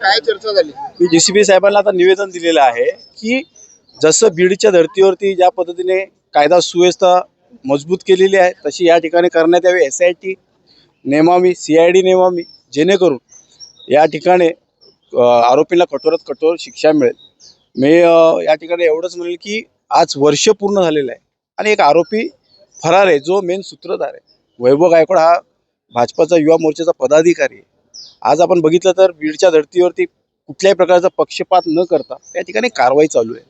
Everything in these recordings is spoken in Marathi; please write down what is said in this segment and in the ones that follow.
काय चर्चा झाली? मी जे सी बी साहेबांना आता निवेदन दिलेलं आहे की जसं बीडच्या धर्तीवरती ज्या पद्धतीने कायदा सुव्यवस्था मजबूत केलेली आहे तशी या ठिकाणी करण्यात यावी. एस आय टी नेमावी सी आय डी नेमावी जेणेकरून या ठिकाणी आरोपींना कठोरात कठोर शिक्षा मिळेल. मी या ठिकाणी एवढंच म्हणेल की आज वर्ष पूर्ण झालेलं आहे आणि एक आरोपी फरार आहे जो मेन सूत्रधार आहे. वैभव गायकवाड हा भाजपाचा युवा मोर्चाचा पदाधिकारी आहे. आज आपण बघितलं तर बीडच्या धर्तीवरती कुठल्याही प्रकारचा पक्षपात न करता त्या ठिकाणी कारवाई चालू आहे.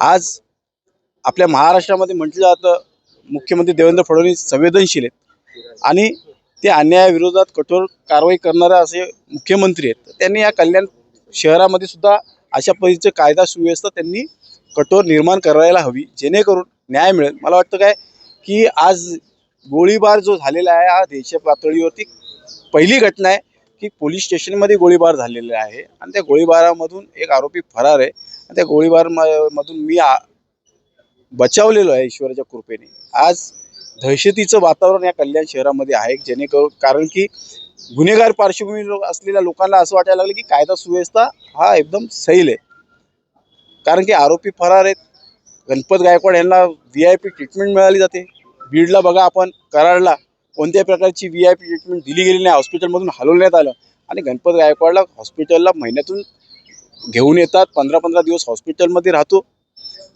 आज आपल्या महाराष्ट्रामध्ये म्हटलं जातं मुख्यमंत्री देवेंद्र फडणवीस संवेदनशील आहेत. आणि ते अन्यायाविरोधात कठोर कारवाई करणारे असे मुख्यमंत्री आहेत. तर त्यांनी या कल्याण शहरामध्ये सुद्धा अशा पद्धतीचे कायदा सुव्यवस्था त्यांनी कठोर निर्माण करायला हवी जेणेकरून न्याय मिळेल. मला वाटतं काय की आज गोळीबार जो झालेला आहे हा देश पातळीवरती पहिली घटना आहे. की पोलीस स्टेशनमध्ये गोळीबार झालेला आहे. आणि त्या गोळीबारामधून एक आरोपी फरार आहे. आणि त्या गोळीबार म- मधून मी बचावलेलो आहे ईश्वराच्या कृपेने. आज दहशतीचं वातावरण या कल्याण शहरामध्ये आहे जेणेकरून कारण की गुन्हेगार पार्श्वभूमी असलेल्या लोकांना असं वाटायला लागलं की कायदा सुव्यवस्था हा एकदम सैल आहे. कारण की आरोपी फरार आहेत. गणपत गायकवाड यांना व्ही आय पी ट्रीटमेंट मिळाली जाते. बीडला बघा आपण कराडला. कोणत्याही प्रकारची व्ही आय पी ट्रीटमेंट दिली गेली नाही हॉस्पिटलमधून हलवण्यात आलं. आणि गणपत गायकवाडला हॉस्पिटलला महिन्यातून घेऊन येतात पंधरा पंधरा दिवस हॉस्पिटलमध्ये राहतो.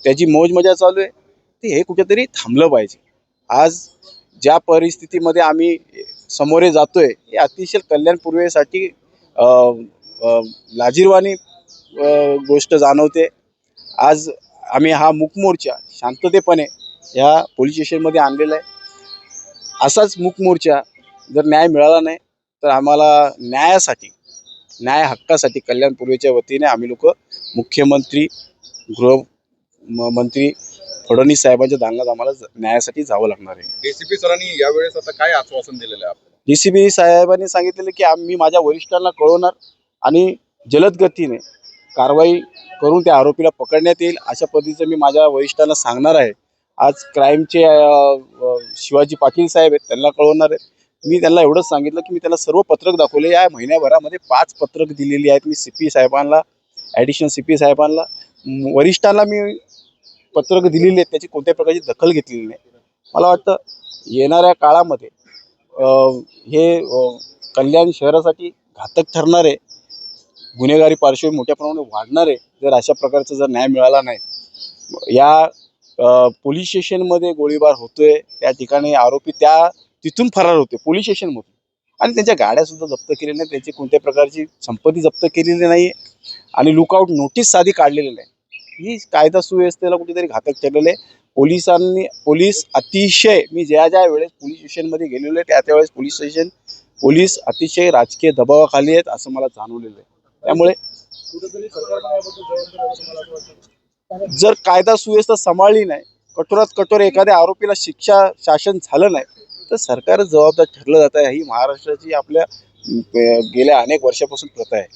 त्याची मौज मजा चालू आहे. ते हे कुठेतरी थांबलं पाहिजे. आज ज्या परिस्थितीमध्ये आम्ही समोरे जातो आहे हे अतिशय कल्याण पूर्वेसाठी लाजिरवाणी गोष्ट जाणवते. आज आम्ही हा मूकमोर्चा शांततेपणे ह्या पोलीस स्टेशनमध्ये आणलेला आहे. असाच मूक मोर्चा जर न्याय मिळाला नाही तर आम्हाला न्यायासाठी न्याय हक्कासाठी कल्याण पूर्वेच्या वतीने आम्ही लोक मुख्यमंत्री गृह म- मंत्री फडणवीस साहेबांच्या दालनात आम्हाला ज- न्यायासाठी जावं लागणार आहे. डीसीपी सरांनी यावेळेस आता काय आश्वासन दिलेलं आहे आपल्याला? डी सी बी साहेबांनी सांगितलेलं की आम्ही माझ्या वरिष्ठांना कळवणार आणि जलद गतीने कारवाई करून त्या आरोपीला पकडण्यात येईल अशा पद्धतीचं मी माझ्या वरिष्ठांना सांगणार आहे. आज क्राईमचे शिवाजी पाटील साहेब आहेत त्यांना कळवणार आहेत. मी त्यांना एवढंच सांगितलं की मी त्यांना सर्व पत्रक दाखवले. या महिन्याभरामध्ये पाच पत्रक दिलेली आहेत मी सी पी साहेबांना ॲडिशनल सी पी साहेबांना. वरिष्ठांना मी पत्रक दिलेली आहेत त्याची कोणत्याही प्रकारची दखल घेतलेली नाही. मला वाटतं येणाऱ्या काळामध्ये हे कल्याण शहरासाठी घातक ठरणारे गुन्हेगारी पार्श्वभूमी मोठ्या प्रमाणात वाढणारे जर अशा प्रकारचा जर न्याय मिळाला नाही या पोलीस स्टेशनमध्ये गोळीबार होतोय त्या ठिकाणी आरोपी त्या तिथून फरार होते पोलीस स्टेशनमधून. आणि त्यांच्या गाड्यासुद्धा जप्त केलेल्या नाही त्यांची कोणत्याही प्रकारची संपत्ती जप्त केलेली नाही आणि लुकआउट नोटीस साधी काढलेली नाही. ही कायदा सुव्यवस्थेला कुठेतरी घातक ठरलेलं आहे. पोलिसांनी पोलीस अतिशय मी ज्या ज्या वेळेस पोलीस स्टेशनमध्ये गेलेलो आहे त्या त्यावेळेस पोलीस स्टेशन पोलीस अतिशय राजकीय दबावाखाली आहेत असं मला जाणवलेलं आहे. त्यामुळे जर कायदा सुव्यवस्था सांभाळली नाही कठोरात कठोर एखाद्या आरोपीला शिक्षा शासन झालं नाही तर सरकार जबाबदार ठरलं जात आहे. ही महाराष्ट्राची आपल्या गेल्या अनेक वर्षापासून प्रथा आहे.